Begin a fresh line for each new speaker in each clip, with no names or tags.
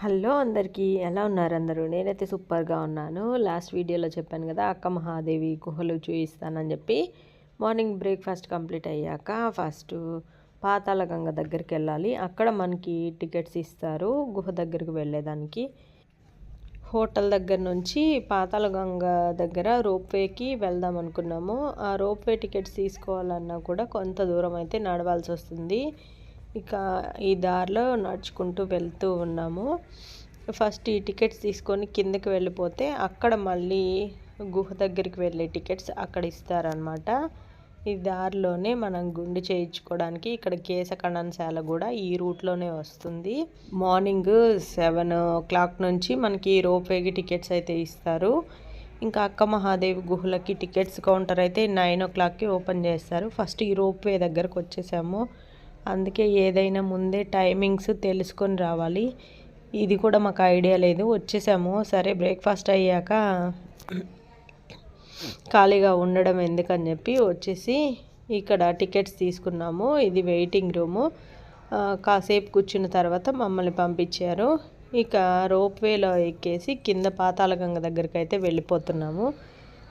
Hello అందరికీ ఎలా ఉన్నారు అందరూ? నేనైతే సూపర్గా ఉన్నాను. లాస్ట్ వీడియోలో చెప్పాను కదా అక్క మహాదేవి గుహలు చూపిస్తానని చెప్పి మార్నింగ్ బ్రేక్ఫాస్ట్ కంప్లీట్ అయ్యాక ఫస్ట్ పాతాళగంగ దగ్గరికి వెళ్ళాలి. అక్కడ మనకి టికెట్స్ ఇస్తారు గుహ దగ్గరికి వెళ్ళేదానికి. హోటల్ దగ్గర నుంచి పాతాళగంగ దగ్గర రోప్వేకి వెళ్దాం అనుకున్నాము. ఆ రోప్వే టికెట్స్ తీసుకోవాలన్నా కూడా కొంత దూరం అయితే నడవాల్సి వస్తుంది. ఇక ఈ దారిలో నడుచుకుంటూ వెళ్తూ ఉన్నాము. ఫస్ట్ ఈ టికెట్స్ తీసుకొని కిందకి వెళ్ళిపోతే అక్కడ మళ్ళీ గుహ దగ్గరికి వెళ్ళే టికెట్స్ అక్కడ ఇస్తారనమాట ఈ దారిలోనే మనం గుండు చేయించుకోవడానికి ఇక్కడ కేశకణంశాల కూడా ఈ రూట్లోనే వస్తుంది. మార్నింగ్ సెవెన్ ఓ క్లాక్ నుంచి మనకి రోప్వేకి టికెట్స్ అయితే ఇస్తారు. ఇంకా అక్క మహాదేవి గుహలకి టికెట్స్ కౌంటర్ అయితే నైన్ ఓ క్లాక్కి ఓపెన్ చేస్తారు. ఫస్ట్ ఈ రోప్వే దగ్గరకు వచ్చేసాము. అందుకే ఏదైనా ముందే టైమింగ్స్ తెలుసుకొని రావాలి. ఇది కూడా మాకు ఐడియా లేదు. వచ్చేసాము. సరే బ్రేక్ఫాస్ట్ అయ్యాక ఖాళీగా ఉండడం ఎందుకని చెప్పి వచ్చేసి ఇక్కడ టికెట్స్ తీసుకున్నాము. ఇది వెయిటింగ్ రూము. కాసేపు కూర్చున్న తర్వాత మమ్మల్ని పంపించారు. ఇక రోప్వేలో ఎక్కేసి కింద పాతాళగంగ దగ్గరికి అయితే వెళ్ళిపోతున్నాము.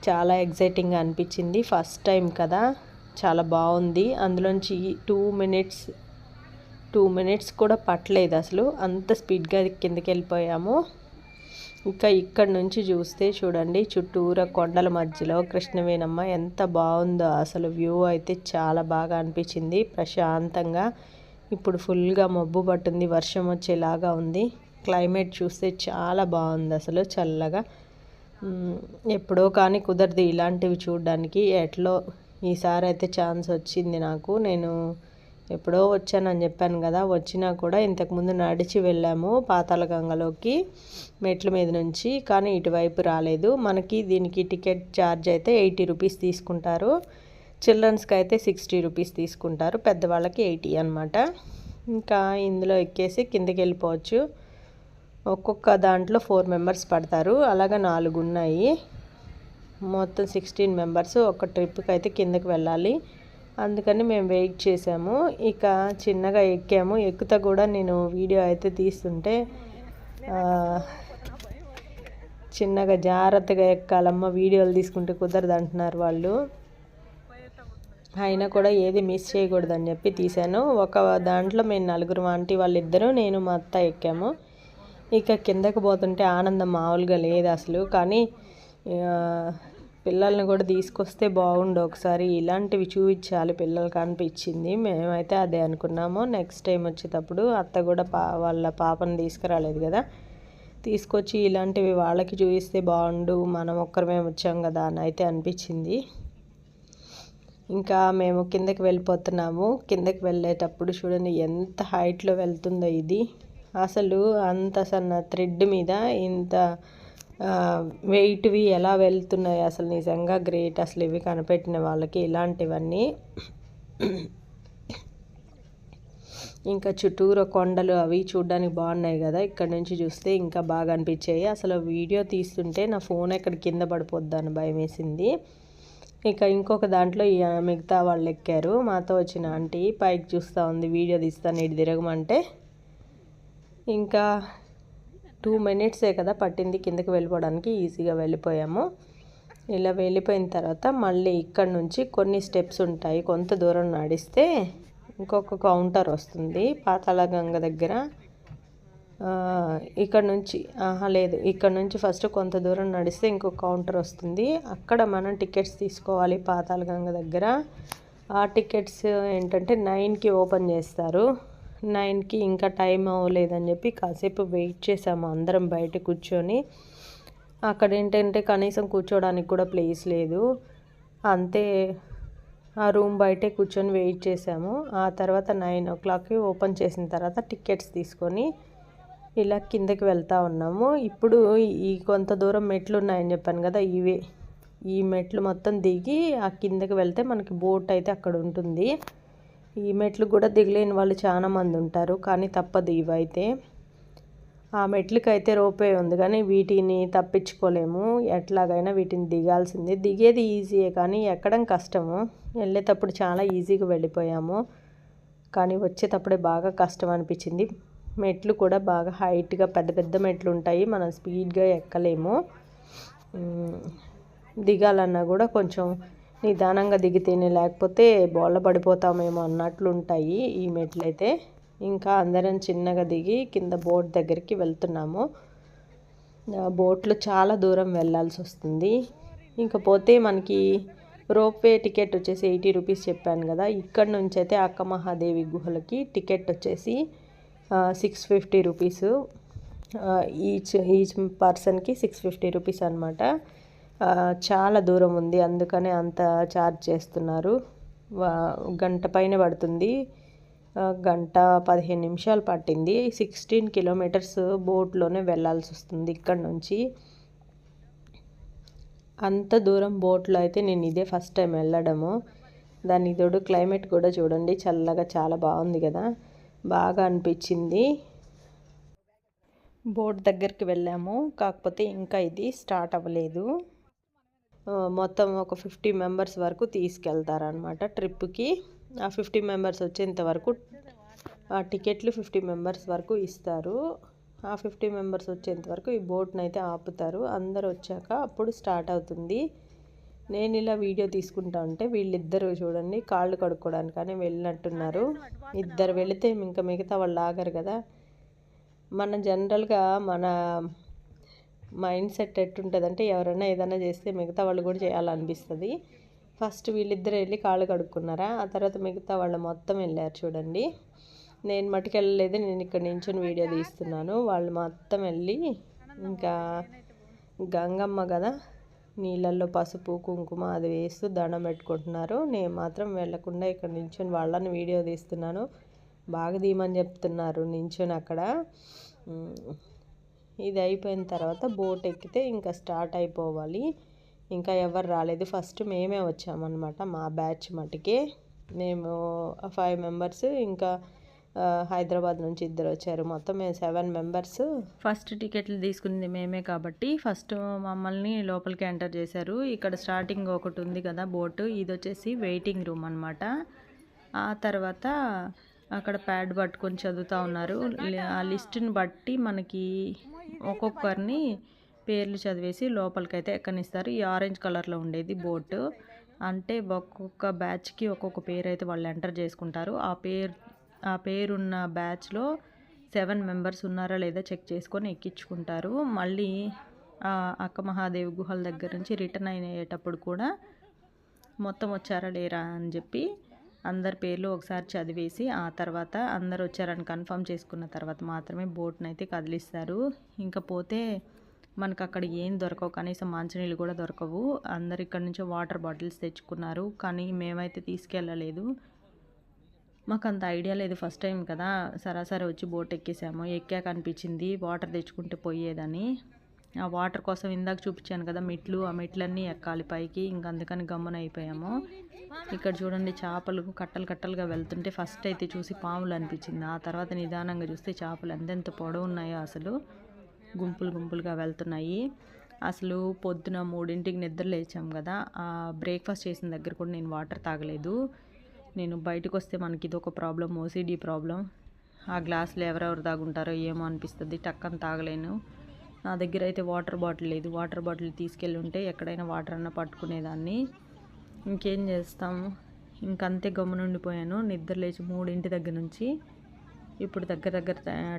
చాలా ఎగ్జైటింగ్గా అనిపించింది. ఫస్ట్ టైం కదా. చాలా బాగుంది. అందులోంచి టూ మినిట్స్ టూ మినిట్స్ కూడా పట్టలేదు అసలు. అంత స్పీడ్గా కిందకి వెళ్ళిపోయాము ఇంకా ఇక్కడ నుంచి చూస్తే చూడండి చుట్టూరా కొండల మధ్యలో కృష్ణవేణమ్మ ఎంత బాగుందో అసలు వ్యూ అయితే చాలా బాగా అనిపించింది. ప్రశాంతంగా ఇప్పుడు ఫుల్గా మబ్బు పట్టింది వర్షం వచ్చేలాగా ఉంది. క్లైమేట్ చూస్తే చాలా బాగుంది అసలు చల్లగా. ఎప్పుడో కానీ కుదరదు ఇలాంటివి చూడడానికి. ఎట్లో ఈసారి అయితే ఛాన్స్ వచ్చింది నాకు. నేను ఎప్పుడో వచ్చానని చెప్పాను కదా వచ్చినా కూడా ఇంతకుముందు నడిచి వెళ్ళాము పాతాల గంగలోకి మెట్ల మీద నుంచి కానీ ఇటువైపు రాలేదు. మనకి దీనికి టికెట్ ఛార్జ్ అయితే ఎయిటీ రూపీస్ తీసుకుంటారు. చిల్డ్రన్స్కి అయితే సిక్స్టీ రూపీస్ తీసుకుంటారు. పెద్దవాళ్ళకి ఎయిటీ అనమాట ఇంకా ఇందులో ఎక్కేసి కిందకి వెళ్ళిపోవచ్చు. ఒక్కొక్క దాంట్లో ఫోర్ మెంబర్స్ పడతారు. అలాగా నాలుగు ఉన్నాయి మొత్తం సిక్స్టీన్ మెంబర్స్ ఒక ట్రిప్కి అయితే కిందకి వెళ్ళాలి. అందుకని మేము వెయిట్ చేసాము. ఇక చిన్నగా ఎక్కాము. ఎక్కుతా కూడా నేను వీడియో అయితే తీస్తుంటే చిన్నగా జాగ్రత్తగా ఎక్కాలమ్మ వీడియోలు తీసుకుంటే కుదరదు అంటున్నారు వాళ్ళు. అయినా కూడా ఏది మిస్ చేయకూడదని చెప్పి తీశాను ఒక దాంట్లో మేము నలుగురు ఆంటీ వాళ్ళిద్దరూ నేను మా అత్త ఎక్కాము. ఇక కిందకి పోతుంటే ఆనందం మామూలుగా లేదు అసలు. కానీ పిల్లల్ని కూడా తీసుకొస్తే బాగుండు ఒకసారి. ఇలాంటివి చూపించాలి పిల్లలకి అనిపించింది. మేమైతే అదే అనుకున్నాము. నెక్స్ట్ టైం వచ్చేటప్పుడు అత్త కూడా పా వాళ్ళ పాపను తీసుకురాలేదు కదా. తీసుకొచ్చి ఇలాంటివి వాళ్ళకి చూపిస్తే బాగుండు. మనం ఒక్కరమే వచ్చాం కదా అని అయితే అనిపించింది. ఇంకా మేము కిందకి వెళ్ళిపోతున్నాము. కిందకి వెళ్ళేటప్పుడు చూడండి ఎంత హైట్లో వెళ్తుందో ఇది. అసలు అంత సన్న థ్రెడ్ మీద ఇంత వెయిట్వి ఎలా వెళ్తున్నాయి? అసలు నిజంగా గ్రేట్. అసలు ఇవి కనిపెట్టిన వాళ్ళకి ఇలాంటివన్నీ. ఇంకా చుట్టూరు కొండలు అవి చూడడానికి బాగున్నాయి కదా. ఇక్కడ నుంచి చూస్తే ఇంకా బాగా అనిపించాయి. అసలు వీడియో తీస్తుంటే నా ఫోన్ ఎక్కడ కింద పడిపోద్దని అని భయం వేసింది. ఇక ఇంకొక దాంట్లో మిగతా వాళ్ళు ఎక్కారు. మాతో వచ్చిన ఆంటీ పైకి చూస్తూ ఉంది వీడియో తీస్తాను ఇటు తిరగమంటే. ఇంకా టూ మినిట్సే కదా పట్టింది కిందకి వెళ్ళిపోవడానికి ఈజీగా వెళ్ళిపోయాము. ఇలా వెళ్ళిపోయిన తర్వాత మళ్ళీ ఇక్కడ నుంచి కొన్ని స్టెప్స్ ఉంటాయి. కొంత దూరం నడిస్తే ఇంకొక కౌంటర్ వస్తుంది పాతాళ గంగ దగ్గర. ఇక్కడ నుంచి ఆహా లేదు. ఇక్కడ నుంచి ఫస్ట్ కొంత దూరం నడిస్తే ఇంకొక కౌంటర్ వస్తుంది. అక్కడ మనం టికెట్స్ తీసుకోవాలి పాతాళ గంగ దగ్గర. ఆ టికెట్స్ ఏంటంటే నైన్కి ఓపెన్ చేస్తారు. నైన్కి ఇంకా టైం అవ్వలేదని చెప్పి కాసేపు వెయిట్ చేసాము అందరం బయట కూర్చొని. అక్కడ ఏంటంటే కనీసం కూర్చోడానికి కూడా ప్లేస్ లేదు. అంతే ఆ రూమ్ బయటే కూర్చొని వెయిట్ చేసాము. ఆ తర్వాత నైన్ ఓ క్లాక్కి ఓపెన్ చేసిన తర్వాత టికెట్స్ తీసుకొని ఇలా కిందకి వెళ్తూ ఉన్నాము. ఇప్పుడు ఈ కొంత దూరం మెట్లు ఉన్నాయని చెప్పాను కదా ఇవే. ఈ మెట్లు మొత్తం దిగి ఆ కిందకి వెళ్తే మనకి బోట్ అయితే అక్కడ ఉంటుంది. ఈ మెట్లు కూడా దిగలేని వాళ్ళు చాలా మంది ఉంటారు కానీ తప్పదు ఇవైతే. ఆ మెట్లకైతే రోపే ఉంది కానీ వీటిని తప్పించుకోలేము. ఎట్లాగైనా వీటిని దిగాల్సిందే. దిగేది ఈజీయే కానీ ఎక్కడం కష్టము. వెళ్ళేటప్పుడు చాలా ఈజీగా వెళ్ళిపోయాము కానీ వచ్చేటప్పుడే బాగా కష్టం అనిపించింది. మెట్లు కూడా బాగా హైట్గా పెద్ద పెద్ద మెట్లు ఉంటాయి మనం స్పీడ్గా ఎక్కలేము. దిగాలన్నా కూడా కొంచెం నిదానంగా దిగితేనే లేకపోతే బోళ్ళ పడిపోతామేమో అన్నట్లు ఉంటాయి ఈ మెట్లు అయితే ఇంకా అందరం చిన్నగా దిగి కింద బోట్ దగ్గరికి వెళ్తున్నాము. బోట్లో చాలా దూరం వెళ్ళాల్సి వస్తుంది. ఇంకపోతే మనకి రోప్వే టికెట్ వచ్చేసి ఎయిటీ రూపీస్ చెప్పాను కదా. ఇక్కడ నుంచి అయితే అక్క మహాదేవి గుహలకి టికెట్ వచ్చేసి six fifty rupees. Each each పర్సన్కి సిక్స్ ఫిఫ్టీ రూపీస్ అనమాట చాలా దూరం ఉంది అందుకనే అంత ఛార్జ్ చేస్తున్నారు. వా- గంట పైన పడుతుంది. గంట పదిహేను నిమిషాలు పట్టింది. సిక్స్టీన్ కిలోమీటర్స్ బోట్లోనే వెళ్ళాల్సి వస్తుంది ఇక్కడ నుంచి. అంత దూరం బోట్లో అయితే నేను ఇదే ఫస్ట్ టైం వెళ్ళడము. దాని తోడు క్లైమేట్ కూడా చూడండి చల్లగా చాలా బాగుంది కదా. బాగా అనిపించింది. బోట్ దగ్గరికి వెళ్ళాము కాకపోతే ఇంకా ఇది స్టార్ట్ అవ్వలేదు. మొత్తం ఒక ఫిఫ్టీ మెంబర్స్ వరకు తీసుకెళ్తారనమాట ట్రిప్కి. ఆ ఫిఫ్టీ మెంబర్స్ వచ్చేంత వరకు ఆ టికెట్లు ఫిఫ్టీ మెంబర్స్ వరకు ఇస్తారు. ఆ ఫిఫ్టీ మెంబర్స్ వచ్చేంత వరకు ఈ బోట్ని అయితే ఆపుతారు. అందరు వచ్చాక అప్పుడు స్టార్ట్ అవుతుంది. నేను ఇలా వీడియో తీసుకుంటా ఉంటే వీళ్ళిద్దరు చూడండి కాళ్ళు కడుక్కోవడానికనే వెళ్ళినట్టున్నారు. ఇద్దరు వెళితే ఇంకా మిగతా వాళ్ళు ఆగరు కదా. మన జనరల్గా మన మైండ్ సెట్ ఎట్టుంటుందంటే ఎవరైనా ఏదైనా చేస్తే మిగతా వాళ్ళు కూడా చేయాలనిపిస్తుంది. ఫస్ట్ వీళ్ళిద్దరు వెళ్ళి కాళ్ళు కడుక్కున్నారా? ఆ తర్వాత మిగతా వాళ్ళు మొత్తం వెళ్ళారు చూడండి. నేను మటుకు వెళ్ళలేదు నేను ఇక్కడ నించుని వీడియో తీస్తున్నాను. వాళ్ళు మొత్తం వెళ్ళి ఇంకా గంగమ్మ కదా నీళ్ళల్లో పసుపు కుంకుమ అది వేస్తూ దండం పెట్టుకుంటున్నారు. నేను మాత్రం వెళ్ళకుండా ఇక్కడ నించుని వాళ్ళని వీడియో తీస్తున్నాను. బాగా తీయమని చెప్తున్నారు నించుని అక్కడ. ఇది అయిపోయిన తర్వాత బోట్ ఎక్కితే ఇంకా స్టార్ట్ అయిపోవాలి. ఇంకా ఎవరు రాలేదు. ఫస్ట్ మేమే వచ్చామన్నమాట మా బ్యాచ్ మటుకే. మేము ఫైవ్ మెంబర్స్ ఇంకా హైదరాబాద్ నుంచి ఇద్దరు వచ్చారు. మొత్తం మేము సెవెన్ మెంబర్స్. ఫస్ట్ టికెట్లు తీసుకుంది మేమే కాబట్టి ఫస్ట్ మమ్మల్ని లోపలికి ఎంటర్ చేశారు. ఇక్కడ స్టార్టింగ్ ఒకటి ఉంది కదా బోటు. ఇది వచ్చేసి వెయిటింగ్ రూమ్ అనమాట ఆ తర్వాత అక్కడ ప్యాడ్ పట్టుకొని చదువుతూ ఉన్నారు. ఆ లిస్టుని బట్టి మనకి ఒక్కొక్కరిని పేర్లు చదివేసి లోపలికైతే ఎక్కనిస్తారు. ఈ ఆరెంజ్ కలర్లో ఉండేది బోటు అంటే ఒక్కొక్క బ్యాచ్కి ఒక్కొక్క పేరు అయితే వాళ్ళు ఎంటర్ చేసుకుంటారు. ఆ పేరు ఆ పేరున్న బ్యాచ్లో సెవెన్ మెంబర్స్ ఉన్నారా లేదా చెక్ చేసుకొని ఎక్కించుకుంటారు. మళ్ళీ ఆ అక్క మహాదేవి గుహల దగ్గర నుంచి రిటర్న్ అయ్యేటప్పుడు కూడా మొత్తం వచ్చారా లేరా అని చెప్పి అందరి పేర్లు ఒకసారి చదివేసి ఆ తర్వాత అందరు వచ్చారని కన్ఫర్మ్ చేసుకున్న తర్వాత మాత్రమే బోట్ని అయితే కదిలిస్తారు. ఇంకా పోతే మనకు అక్కడ ఏం దొరకవు. కనీసం మంచినీళ్ళు కూడా దొరకవు. అందరు ఇక్కడ నుంచో వాటర్ బాటిల్స్ తెచ్చుకున్నారు. కానీ మేమైతే తీసుకెళ్ళలేదు. మాకు అంత ఐడియా లేదు ఫస్ట్ టైం కదా. సరాసరి వచ్చి బోట్ ఎక్కేసాము ఎక్కాక అనిపించింది వాటర్ తెచ్చుకుంటే పోయేదని. ఆ వాటర్ కోసం ఇందాక చూపించాను కదా మెట్లు ఆ మెట్లన్నీ ఎక్కాలి పైకి. ఇంక అందుకని గమ్మున అయిపోయాము. ఇక్కడ చూడండి చేపలు కట్టలు కట్టలుగా వెళ్తుంటే ఫస్ట్ అయితే చూసి పాములు అనిపించింది. ఆ తర్వాత నిదానంగా చూస్తే చేపలు ఎంతెంత పొడవు ఉన్నాయో అసలు గుంపులు గుంపులుగా వెళ్తున్నాయి. అసలు పొద్దున మూడింటికి నిద్ర లేచాం కదా. ఆ బ్రేక్ఫాస్ట్ చేసిన దగ్గర కూడా నేను వాటర్ తాగలేదు. నేను బయటకు వస్తే మనకి ఇది ఒక ప్రాబ్లం ఓసీడీ ప్రాబ్లం ఆ గ్లాసులు ఎవరెవరు తాగుంటారో ఏమో అనిపిస్తుంది. టక్కన తాగలేను. నా దగ్గర అయితే వాటర్ బాటిల్ లేదు. వాటర్ బాటిల్ తీసుకెళ్ళి ఉంటే ఎక్కడైనా వాటర్ అన్న పట్టుకునేదాన్ని. ఇంకేం చేస్తాము ఇంకంతే గమ్మునుండిపోయాను నిద్ర లేచి మూడింటి దగ్గర నుంచి. ఇప్పుడు దగ్గర దగ్గర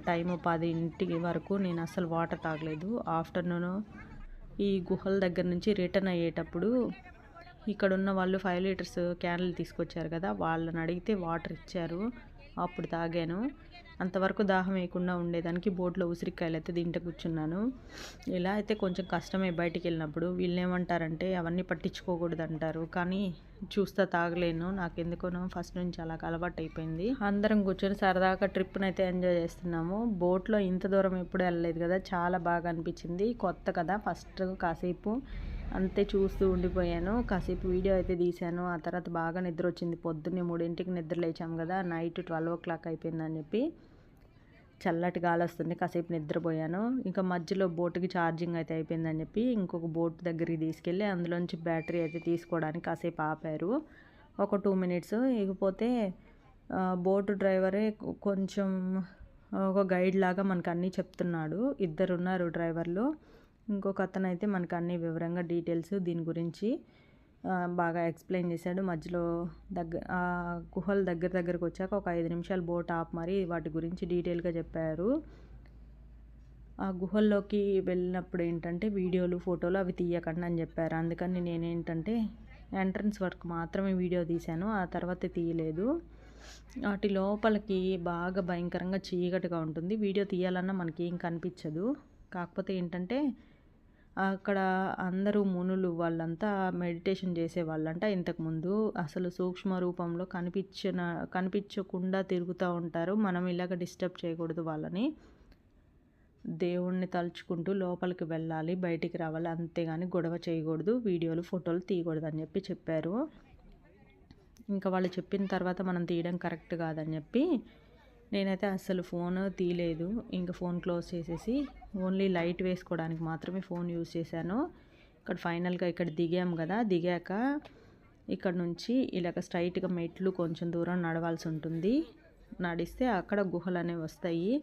టైం పదింటికి వరకు నేను అసలు వాటర్ తాగలేదు. ఆఫ్టర్నూన్ ఈ గుహల దగ్గర నుంచి రిటర్న్ అయ్యేటప్పుడు ఇక్కడ ఉన్న వాళ్ళు ఫైవ్ లీటర్స్ క్యాన్లు తీసుకొచ్చారు కదా వాళ్ళని అడిగితే వాటర్ ఇచ్చారు. అప్పుడు తాగాను. అంతవరకు దాహం వేయకుండా ఉండేదానికి బోట్లో ఉసిరికాయలు అయితే తింటే కూర్చున్నాను. ఇలా అయితే కొంచెం కష్టమే బయటికి వెళ్ళినప్పుడు. వీళ్ళు ఏమంటారంటే అవన్నీ పట్టించుకోకూడదు అంటారు కానీ చూస్తా తాగలేను. నాకు ఎందుకోనో ఫస్ట్ నుంచి అలా అలవాటు అయిపోయింది. అందరం కూర్చొని సరదాగా ట్రిప్ని అయితే ఎంజాయ్ చేస్తున్నాము. బోట్లో ఇంత దూరం ఎప్పుడు వెళ్ళలేదు కదా చాలా బాగా అనిపించింది. కొత్త కదా ఫస్ట్ కాసేపు అంతే చూస్తూ ఉండిపోయాను. కాసేపు వీడియో అయితే తీశాను. ఆ తర్వాత బాగా నిద్ర వచ్చింది. పొద్దున్నే మూడింటికి నిద్ర లేచాం కదా నైట్ ట్వెల్వ్ ఓ క్లాక్ అయిపోయిందని చెప్పి చల్లటి గాలి వస్తుంది. కాసేపు నిద్రపోయాను. ఇంకా మధ్యలో బోటుకి ఛార్జింగ్ అయితే అయిపోయిందని చెప్పి ఇంకొక బోట్ దగ్గరికి తీసుకెళ్ళి అందులోంచి బ్యాటరీ అయితే తీసుకోవడానికి కాసేపు ఆపారు. ఒక టూ మినిట్స్. ఇకపోతే బోటు డ్రైవరే కొంచెం ఒక గైడ్ లాగా మనకు అన్నీ చెప్తున్నాడు. ఇద్దరు ఉన్నారు డ్రైవర్లు. ఇంకొక అతను అయితే మనకు అన్ని వివరంగా డీటెయిల్స్ దీని గురించి బాగా ఎక్స్ప్లెయిన్ చేశాడు. మధ్యలో దగ్గర ఆ గుహల దగ్గర దగ్గరకు వచ్చాక ఒక ఐదు నిమిషాలు బోట్ ఆప్ మరి వాటి గురించి డీటెయిల్గా చెప్పారు. ఆ గుహల్లోకి వెళ్ళినప్పుడు ఏంటంటే వీడియోలు ఫోటోలు అవి తీయకండి అని చెప్పారు. అందుకని నేనేంటంటే ఎంట్రన్స్ వర్క్ మాత్రమే వీడియో తీశాను ఆ తర్వాత తీయలేదు. వాటి లోపలికి బాగా భయంకరంగా చీకటిగా ఉంటుంది. వీడియో తీయాలన్నా మనకి ఏం కనిపించదు. కాకపోతే ఏంటంటే అక్కడ అందరూ మునులు వాళ్ళంతా మెడిటేషన్ చేసే వాళ్ళంట ఇంతకుముందు. అసలు సూక్ష్మ రూపంలో కనిపించిన కనిపించకుండా తిరుగుతూ ఉంటారు. మనం ఇలాగ డిస్టర్బ్ చేయకూడదు వాళ్ళని. దేవుణ్ణి తలుచుకుంటూ లోపలికి వెళ్ళాలి బయటికి రావాలి అంతేగాని గొడవ చేయకూడదు వీడియోలు ఫోటోలు తీయకూడదు అని చెప్పి చెప్పారు. ఇంకా వాళ్ళు చెప్పిన తర్వాత మనం తీయడం కరెక్ట్ కాదని చెప్పి నేనైతే అస్సలు ఫోన్ తీయలేదు. ఇంకా ఫోన్ క్లోజ్ చేసేసి ఓన్లీ లైట్ వేసుకోవడానికి మాత్రమే ఫోన్ యూజ్ చేశాను. ఇక్కడ ఫైనల్గా ఇక్కడ దిగాం కదా దిగాక ఇక్కడ నుంచి ఇలాగ స్ట్రైట్గా మెట్లు కొంచెం దూరం నడవాల్సి ఉంటుంది. నడిస్తే అక్కడ గుహలు అనేవి వస్తాయి.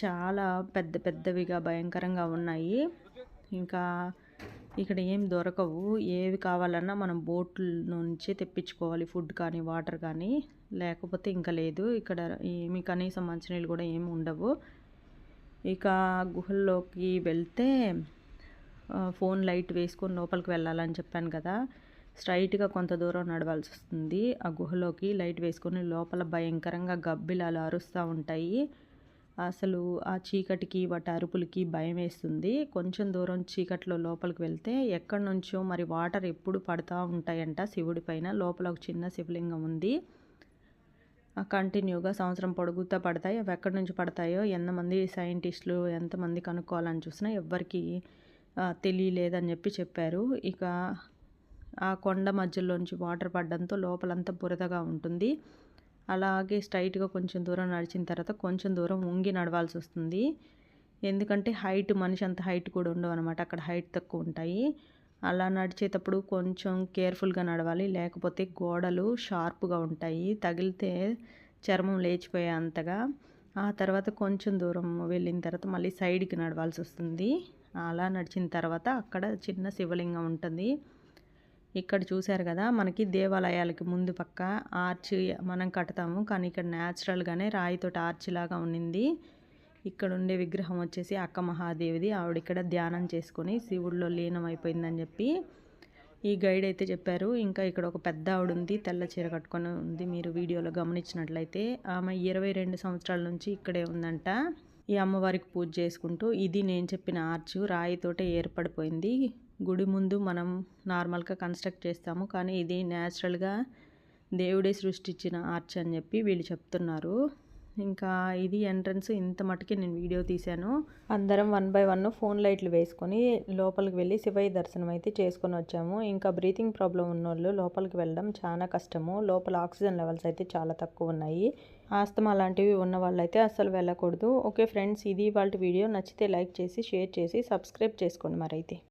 చాలా పెద్ద పెద్దవిగా భయంకరంగా ఉన్నాయి. ఇంకా ఇక్కడ ఏం దొరకవు. ఏవి కావాలన్నా మనం బోట్ల నుంచి తెప్పించుకోవాలి. ఫుడ్ కానీ వాటర్ కానీ. లేకపోతే ఇంకా లేదు. ఇక్కడ ఏమి కనీసం మంచినీళ్ళు కూడా ఏమి ఉండవు. ఇక గుహల్లోకి వెళ్తే ఫోన్ లైట్ వేసుకొని లోపలికి వెళ్ళాలని చెప్పాను కదా. స్ట్రైట్గా కొంత దూరం నడవాల్సి వస్తుంది. ఆ గుహలోకి లైట్ వేసుకొని లోపల భయంకరంగా గబ్బిలాలు అరుస్తూ ఉంటాయి. అసలు ఆ చీకటికి వాటి అరుపులకి భయం వేస్తుంది. కొంచెం దూరం చీకట్లో లోపలికి వెళ్తే ఎక్కడి నుంచో మరి వాటర్ ఎప్పుడు పడుతూ ఉంటాయంట శివుడి పైన. లోపల ఒక చిన్న శివలింగం ఉంది. కంటిన్యూగా సంవత్సరం పొడుగుతా పడతాయి అవి ఎక్కడి నుంచి పడతాయో ఎంతమంది సైంటిస్టులు ఎంతమంది కనుక్కోవాలని చూసినా ఎవ్వరికి తెలియలేదని చెప్పి చెప్పారు. ఇక ఆ కొండ మధ్యలోంచి వాటర్ పడడంతో లోపలంతా బురదగా ఉంటుంది. అలాగే స్ట్రైట్గా కొంచెం దూరం నడిచిన తర్వాత కొంచెం దూరం ఉంగి నడవాల్సి వస్తుంది. ఎందుకంటే హైట్ మనిషి అంత హైట్ కూడా ఉండవు అనమాట అక్కడ హైట్ తక్కువ ఉంటాయి. అలా నడిచేటప్పుడు కొంచెం కేర్ఫుల్గా నడవాలి. లేకపోతే గోడలు షార్ప్గా ఉంటాయి. తగిలితే చర్మం లేచిపోయే అంతగా. ఆ తర్వాత కొంచెం దూరం వెళ్ళిన తర్వాత మళ్ళీ సైడ్కి నడవాల్సి వస్తుంది. అలా నడిచిన తర్వాత అక్కడ చిన్న శివలింగం ఉంటుంది. ఇక్కడ చూశారు కదా మనకి దేవాలయాలకి ముందు పక్క ఆర్చ్ మనం కడతాము. కానీ ఇక్కడ న్యాచురల్గానే రాయితోటి ఆర్చ్ లాగా ఉన్నింది. ఇక్కడ ఉండే విగ్రహం వచ్చేసి అక్క మహాదేవిది. ఆవిడ ఇక్కడ ధ్యానం చేసుకొని శివుడిలో లీనం అయిపోయిందని చెప్పి ఈ గైడ్ అయితే చెప్పారు. ఇంకా ఇక్కడ ఒక పెద్ద ఆవిడ ఉంది తెల్ల చీర కట్టుకొని ఉంది. మీరు వీడియోలో గమనించినట్లయితే ఆమె ఇరవై రెండు సంవత్సరాల నుంచి ఇక్కడే ఉందంట. ఈ అమ్మవారికి పూజ చేసుకుంటూ ఇది నేను చెప్పిన ఆర్చ్ రాయితోటే ఏర్పడిపోయింది. గుడి ముందు మనం నార్మల్గా కన్స్ట్రక్ట్ చేస్తాము కానీ ఇది న్యాచురల్గా దేవుడే సృష్టించిన ఆర్చ్ అని చెప్పి వీళ్ళు చెప్తున్నారు. ఇంకా ఇది ఎంట్రన్స్ ఇంత మటుకి నేను వీడియో తీశాను. అందరం వన్ బై వన్ ఫోన్ లైట్లు వేసుకొని లోపలికి వెళ్ళి శివయ్య దర్శనం అయితే చేసుకొని వచ్చాము. ఇంకా బ్రీతింగ్ ప్రాబ్లం ఉన్నోళ్ళు లోపలికి వెళ్ళడం చాలా కష్టము. లోపల ఆక్సిజన్ లెవెల్స్ అయితే చాలా తక్కువ ఉన్నాయి. ఆస్తమా లాంటివి ఉన్న వాళ్ళైతే అస్సలు వెళ్ళకూడదు. ఓకే ఫ్రెండ్స్ ఇది వాళ్ళ వీడియో. నచ్చితే లైక్ చేసి షేర్ చేసి సబ్స్క్రైబ్ చేసుకోండి మరైతే.